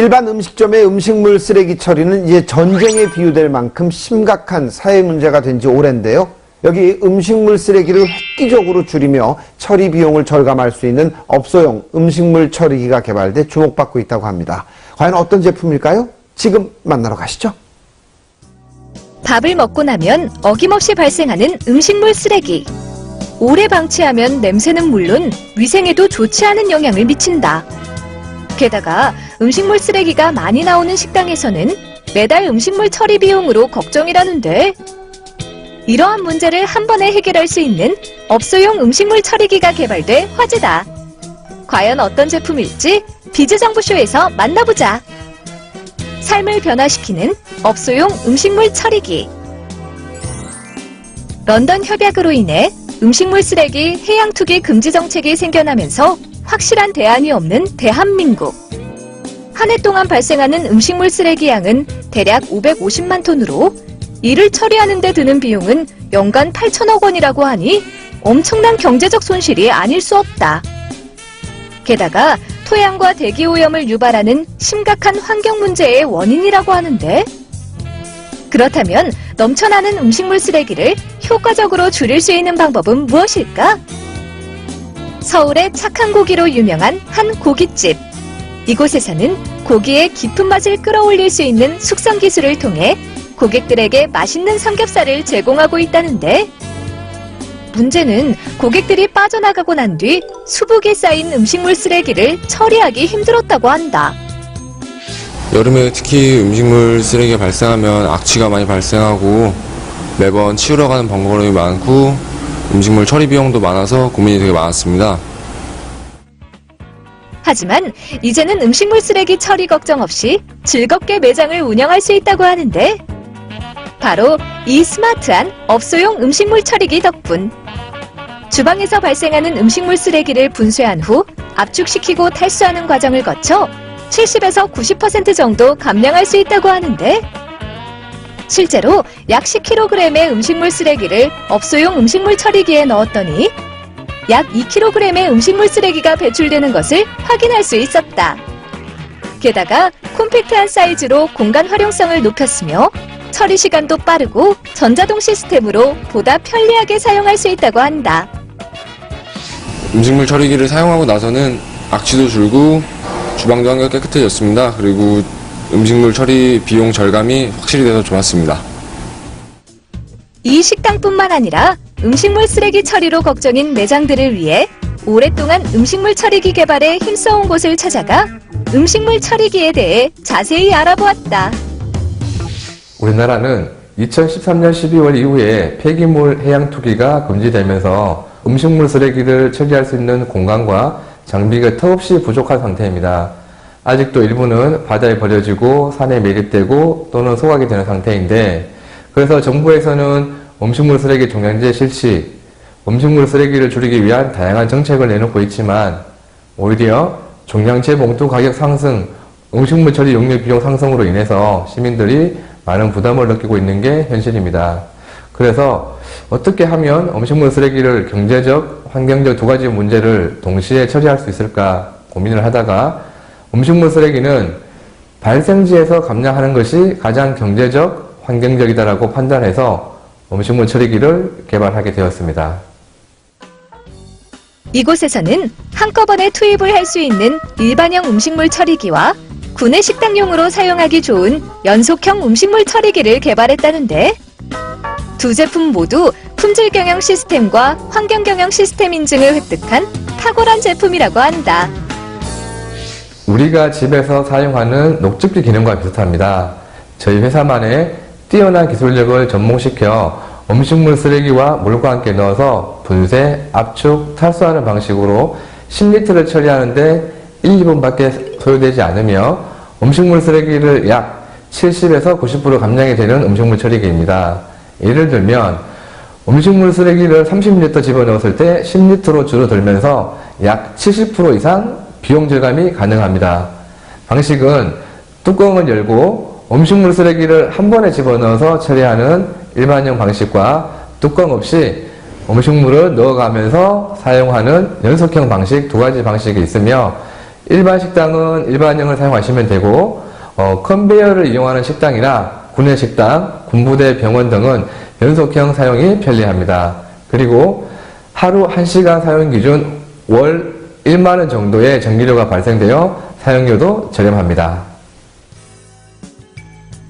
일반 음식점의 음식물 쓰레기 처리는 이제 전쟁에 비유될 만큼 심각한 사회 문제가 된 지 오랜데요. 여기 음식물 쓰레기를 획기적으로 줄이며 처리 비용을 절감할 수 있는 업소용 음식물 처리기가 개발돼 주목받고 있다고 합니다. 과연 어떤 제품일까요? 지금 만나러 가시죠. 밥을 먹고 나면 어김없이 발생하는 음식물 쓰레기. 오래 방치하면 냄새는 물론 위생에도 좋지 않은 영향을 미친다. 게다가 음식물 쓰레기가 많이 나오는 식당에서는 매달 음식물 처리 비용으로 걱정이라는데 이러한 문제를 한 번에 해결할 수 있는 업소용 음식물 처리기가 개발돼 화제다. 과연 어떤 제품일지 비즈정부쇼에서 만나보자. 삶을 변화시키는 업소용 음식물 처리기. 런던 협약으로 인해 음식물 쓰레기 해양 투기 금지 정책이 생겨나면서 확실한 대안이 없는 대한민국. 한 해 동안 발생하는 음식물 쓰레기 양은 대략 550만 톤으로 이를 처리하는 데 드는 비용은 연간 8천억 원이라고 하니 엄청난 경제적 손실이 아닐 수 없다. 게다가 토양과 대기 오염을 유발하는 심각한 환경 문제의 원인이라고 하는데 그렇다면 넘쳐나는 음식물 쓰레기를 효과적으로 줄일 수 있는 방법은 무엇일까? 서울의 착한 고기로 유명한 한 고깃집. 이곳에서는 고기의 깊은 맛을 끌어올릴 수 있는 숙성 기술을 통해 고객들에게 맛있는 삼겹살을 제공하고 있다는데 문제는 고객들이 빠져나가고 난 뒤 수북이 쌓인 음식물 쓰레기를 처리하기 힘들었다고 한다. 여름에 특히 음식물 쓰레기가 발생하면 악취가 많이 발생하고 매번 치우러 가는 번거로움이 많고 음식물 처리 비용도 많아서 고민이 되게 많았습니다. 하지만 이제는 음식물 쓰레기 처리 걱정 없이 즐겁게 매장을 운영할 수 있다고 하는데 바로 이 스마트한 업소용 음식물 처리기 덕분 주방에서 발생하는 음식물 쓰레기를 분쇄한 후 압축시키고 탈수하는 과정을 거쳐 70에서 90% 정도 감량할 수 있다고 하는데 실제로 약 10kg의 음식물 쓰레기를 업소용 음식물 처리기에 넣었더니 약 2kg의 음식물 쓰레기가 배출되는 것을 확인할 수 있었다. 게다가 콤팩트한 사이즈로 공간 활용성을 높였으며 처리 시간도 빠르고 전자동 시스템으로 보다 편리하게 사용할 수 있다고 한다. 음식물 처리기를 사용하고 나서는 악취도 줄고 주방도 한결 깨끗해졌습니다. 그리고 음식물 처리 비용 절감이 확실히 돼서 좋았습니다. 이 식당뿐만 아니라 음식물 쓰레기 처리로 걱정인 매장들을 위해 오랫동안 음식물 처리기 개발에 힘써온 곳을 찾아가 음식물 처리기에 대해 자세히 알아보았다. 우리나라는 2013년 12월 이후에 폐기물 해양 투기가 금지되면서 음식물 쓰레기를 처리할 수 있는 공간과 장비가 턱없이 부족한 상태입니다. 아직도 일부는 바다에 버려지고 산에 매립되고 또는 소각이 되는 상태인데 그래서 정부에서는 음식물 쓰레기 종량제 실시, 음식물 쓰레기를 줄이기 위한 다양한 정책을 내놓고 있지만 오히려 종량제 봉투 가격 상승, 음식물 처리 용역 비용 상승으로 인해서 시민들이 많은 부담을 느끼고 있는 게 현실입니다. 그래서 어떻게 하면 음식물 쓰레기를 경제적, 환경적 두 가지 문제를 동시에 처리할 수 있을까 고민을 하다가 음식물 쓰레기는 발생지에서 감량하는 것이 가장 경제적, 환경적이다라고 판단해서 음식물 처리기를 개발하게 되었습니다. 이곳에서는 한꺼번에 투입을 할 수 있는 일반형 음식물 처리기와 구내 식당용으로 사용하기 좋은 연속형 음식물 처리기를 개발했다는데 두 제품 모두 품질 경영 시스템과 환경 경영 시스템 인증을 획득한 탁월한 제품이라고 한다. 우리가 집에서 사용하는 녹즙기 기능과 비슷합니다. 저희 회사만의 뛰어난 기술력을 접목시켜 음식물 쓰레기와 물과 함께 넣어서 분쇄, 압축, 탈수하는 방식으로 10리터를 처리하는데 1, 2분밖에 소요되지 않으며 음식물 쓰레기를 약 70에서 90% 감량이 되는 음식물 처리기입니다. 예를 들면 음식물 쓰레기를 30리터 집어넣었을 때 10리터로 줄어들면서 약 70% 이상 비용 절감이 가능합니다. 방식은 뚜껑을 열고 음식물 쓰레기를 한 번에 집어넣어서 처리하는 일반형 방식과 뚜껑 없이 음식물을 넣어가면서 사용하는 연속형 방식 두 가지 방식이 있으며 일반 식당은 일반형을 사용하시면 되고 어, 컨베이어를 이용하는 식당이나 구내식당, 군부대, 병원 등은 연속형 사용이 편리합니다. 그리고 하루 1시간 사용 기준 월 1만 원 정도의 전기료가 발생되어 사용료도 저렴합니다.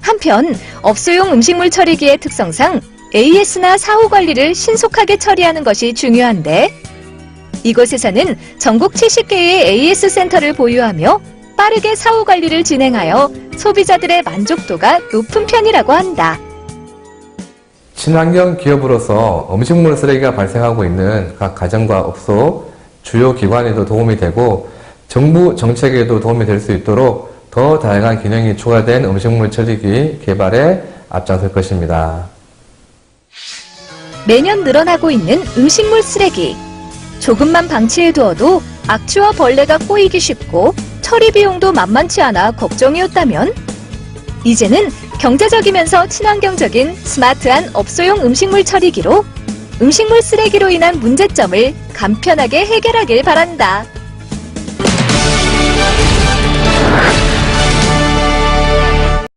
한편 업소용 음식물 처리기의 특성상 AS나 사후 관리를 신속하게 처리하는 것이 중요한데 이곳에서는 전국 70개의 AS 센터를 보유하며 빠르게 사후 관리를 진행하여 소비자들의 만족도가 높은 편이라고 한다. 친환경 기업으로서 음식물 쓰레기가 발생하고 있는 각 가정과 업소, 주요 기관에도 도움이 되고 정부 정책에도 도움이 될 수 있도록 더 다양한 기능이 추가된 음식물 처리기 개발에 앞장설 것입니다. 매년 늘어나고 있는 음식물 쓰레기. 조금만 방치해두어도 악취와 벌레가 꼬이기 쉽고 처리 비용도 만만치 않아 걱정이었다면 이제는 경제적이면서 친환경적인 스마트한 업소용 음식물 처리기로 음식물 쓰레기로 인한 문제점을 간편하게 해결하길 바란다.